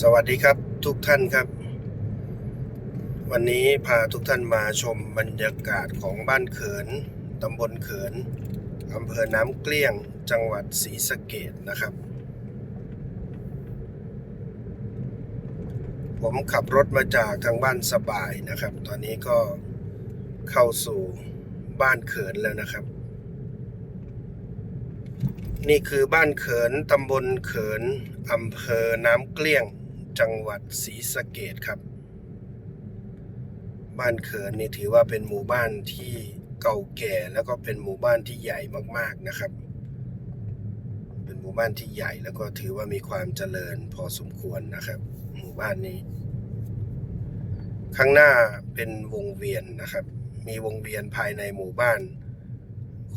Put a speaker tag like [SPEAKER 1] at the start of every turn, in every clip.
[SPEAKER 1] สวัสดีครับทุกท่านครับ วันนี้พาทุกท่านมาชมบรรยากาศของบ้านเขินตำบลเขินอำเภอน้ำเกลี้ยงจังหวัดศรีสะเกดนะครับ ผมขับรถมาจากทางบ้านสบายนะครับ ตอนนี้ก็เข้าสู่บ้านเขินแล้วนะครับ นี่คือบ้านเขินตำบลเขินอำเภอน้ำเกลี้ยง จังหวัดศรีสะเกดครับ บ้านเขินนี่ถือว่าเป็นหมู่บ้านที่เก่าแก่แล้วก็เป็นหมู่บ้านที่ใหญ่มากๆนะครับ เป็นหมู่บ้านที่ใหญ่แล้วก็ถือว่ามีความเจริญพอสมควรนะครับ หมู่บ้านนี้ ข้างหน้าเป็นวงเวียนนะครับ มีวงเวียนภายในหมู่บ้าน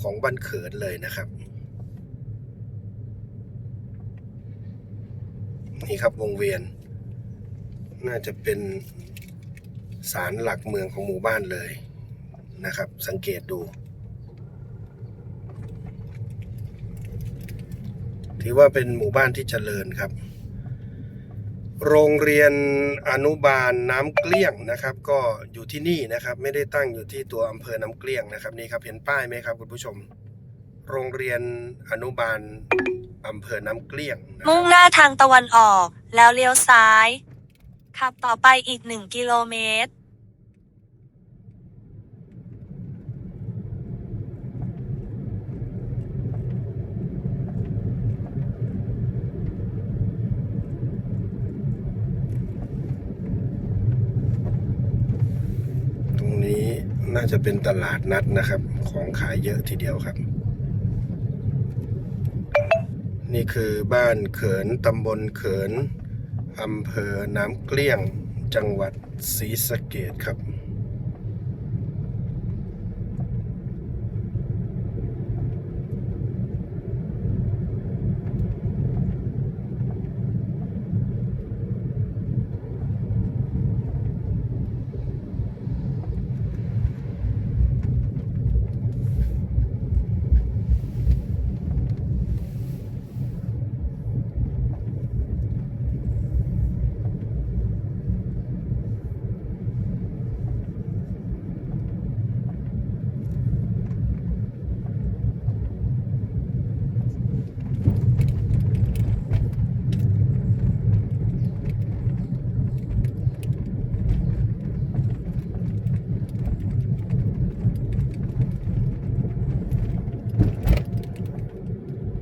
[SPEAKER 1] ของบ้านเขินเลยนะครับนี่ครับวงเวียน น่าจะเป็นศาลหลักเมืองของหมู่บ้านเลยนะครับ สังเกตดู ถือว่าเป็นหมู่บ้านที่เจริญครับ โรงเรียนอนุบาลน้ำเกลี้ยงนะครับ ก็อยู่ที่นี่นะครับ ไม่ได้ตั้งอยู่ที่ตัวอำเภอน้ำเกลี้ยงนะครับนี่ครับเห็นป้ายไหมครับคุณผู้ชม โรงเรียนอนุบาลอำเภอน้ำเกลี้ยงนะครับ
[SPEAKER 2] มุ่งหน้าทางตะวันออก แล้วเลี้ยวซ้าย ขับต่อไปอีก1กิโลเมตร
[SPEAKER 1] ตรงนี้น่าจะเป็นตลาดนัดนะครับ ของขายเยอะทีเดียวครับนี่คือบ้านเขินตำบลเขิน อำเภอน้ำเกลี้ยงจังหวัดศรีสะเกดครับ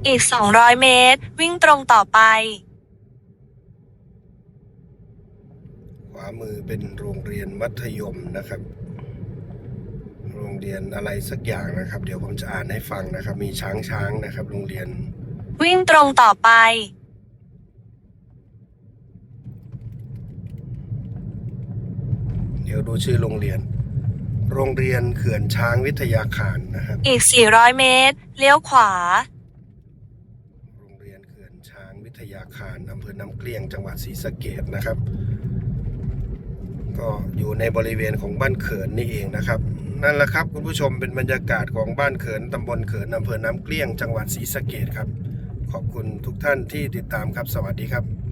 [SPEAKER 2] อีก 200 เมตร วิ่งตรงต่อไป
[SPEAKER 1] ขวามือเป็นโรงเรียนมัธยมนะครับ โรงเรียนอะไรสักอย่างนะครับ เดี๋ยวผมจะอ่านให้ฟังนะครับ มีช้างช้างนะครับ โรงเรียน
[SPEAKER 2] วิ่งตรงต่อไป
[SPEAKER 1] เดี๋ยวดูชื่อโรงเรียน โรงเรียนเขื่อนช้างวิทยาคารนะครับ
[SPEAKER 2] อีก 400 เมตร เลี้ยวขวา
[SPEAKER 1] โรงเรียนเขื่อนช้างวิทยาคารอำเภอน้ำเกลียงจังหวัดศรีสะเกดนะครับ ก็อยู่ในบริเวณของบ้านเขินนี่เองนะครับ นั่นแหละครับคุณผู้ชมเป็นบรรยากาศของบ้านเขินตำบลเขินอำเภอน้ำเกลี้ยงจังหวัดศรีสะเกดครับ ขอบคุณทุกท่านที่ติดตามครับ สวัสดีครับ